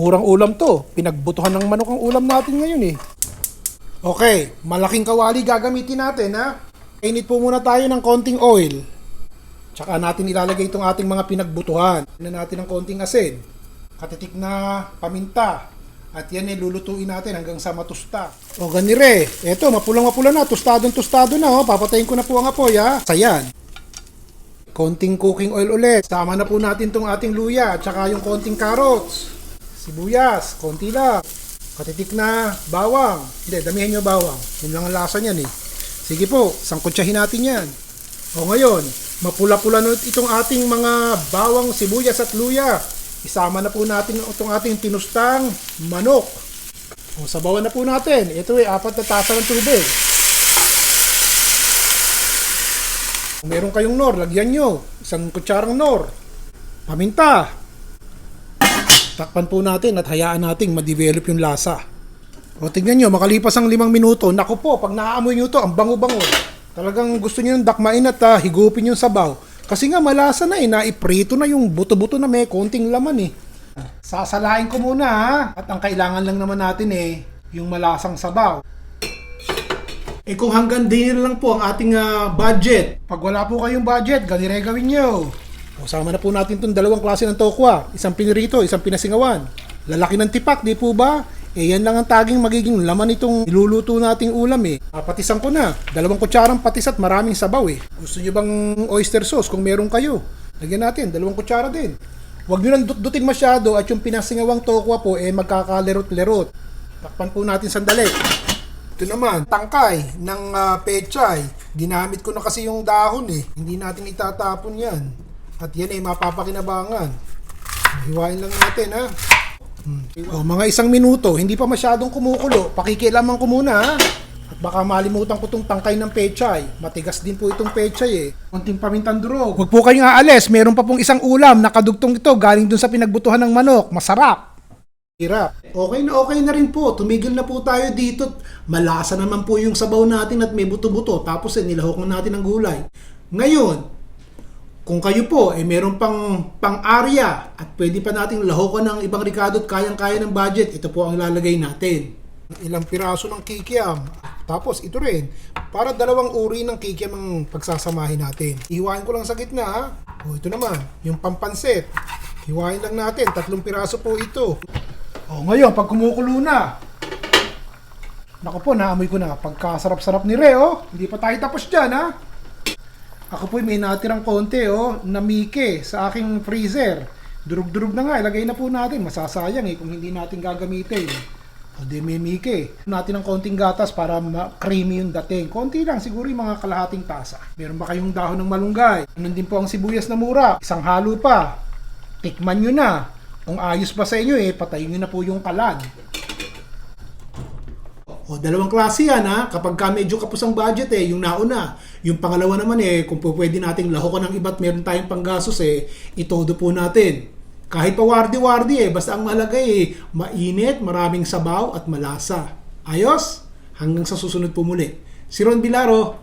Murang ulam to. Pinagbutuhan ng manok ang ulam natin ngayon eh. Okay, malaking kawali gagamitin natin ha. Init po muna tayo ng konting oil. Tsaka natin ilalagay itong ating mga pinagbutuhan. Na natin ng konting asin. Katitik na paminta. At yan eh, lulutuin natin hanggang sa matusta. O ganire, eto, mapulang-mapula na, tostadong tostado na, oh. papatayin ko na po ang apoy, ha. Sayan. Konting cooking oil ulit. Sama na po natin tong ating luya, at saka yung konting carrots. Sibuyas, konti lang. Katitik na bawang. Hindi, damihan nyo bawang. Yun lang ang lasa niyan eh. Sige po, sangkutsahin natin yan. O ngayon, mapula-pula na itong ating mga bawang, sibuyas at luya. Isama na po natin itong ating tinustang manok. O sabawan na po natin. Ito eh, apat na tasa ng tubig. Kung meron kayong nor, lagyan nyo. Isang kutsarang nor. Paminta. Takpan po natin at hayaan nating ma-develop yung lasa. O tignan nyo, makalipas ang limang minuto, naku po, pag naaamoy nyo to, ang bango-bango. Talagang gusto nyo yung dakmain at ah, higupin yung sabaw. Kasi nga malasa na eh, naiprito na yung buto-buto na may konting laman eh. Sasalain ko muna ha. At ang kailangan lang naman natin eh, yung malasang sabaw. Eh kung hanggang dinner lang po ang ating ah, budget. Pag wala po kayong budget, ganire gawin nyo. O, sama na po natin itong dalawang klase ng tokwa. Isang pinirito, isang pinasingawan. Lalaki ng tipak, di po ba? Eh yan lang ang taging magiging laman itong iluluto nating ulam eh. Ah, patisan ko na. Dalawang kutsarang patis at maraming sabaw eh. Gusto nyo bang oyster sauce kung meron kayo? Lagyan natin, dalawang kutsara din. Huwag nyo lang dut-dutin masyado at yung pinasingawang tokwa po eh magkakalerot-lerot. Takpan po natin sandali. Ito naman, tangkay ng ah, pechay. Ginamit ko na kasi yung dahon eh. Hindi natin itatapon yan. At yan ay mapapakinabangan. Hiwain lang natin ha. Hmm. O, mga isang minuto, hindi pa masyadong kumukulo. Pakikialaman ko muna ha. At baka malimutan ko tong tangkay ng pechay. Matigas din po itong pechay eh. Kunting pamintang durog. Huwag po kayong aalis. Meron pa pong isang ulam na kadugtong ito galing dun sa pinagbutuhan ng manok. Masarap. Hirap. Okay na okay na rin po. Tumigil na po tayo dito. Malasa naman po yung sabaw natin at may buto-buto. Tapos eh, nilahok na natin ang gulay. Ngayon, kung kayo po eh meron pang pang-area at pwede pa nating lahokan ng ibang ricado at kayang-kaya ng budget, ito po ang ilalagay natin. Ilang piraso ng kikiam. Tapos ito rin, para dalawang uri ng kikiam ang pagsasamahin natin. Iwain ko lang sa gitna ha. O ito naman, yung pampansit. Hiwain lang natin, tatlong piraso po ito. O ngayon, pag kumukulo na, Naku po, naamoy ko na. Pagkasarap-sarap ni Reo. Hindi pa tayo tapos dyan, ha? Ako po may natirang konti, oh, na mike sa aking freezer. Durug-durug na nga, ilagay na po natin. Masasayang eh kung hindi natin gagamitin. O di may mike. Natin ng konting gatas para creamy yung dating. Konti lang, siguro yung mga kalahating tasa. Meron ba kayong dahon ng malunggay? Ganun din po ang sibuyas na mura. Isang halo pa. Tikman nyo na. Kung ayos ba sa inyo eh, patayin nyo na po yung kalan. O, dalawang klase yan ha. Kapag ka medyo kapos ang budget eh, yung nauna. Yung pangalawa naman eh, kung pwede nating lahokan ng iba't meron tayong panggasos eh, itodo po natin. Kahit pa wardi-wardi eh, basta ang mahalaga eh, mainit, maraming sabaw at malasa. Ayos? Hanggang sa susunod po muli. Si Ron Bilaro,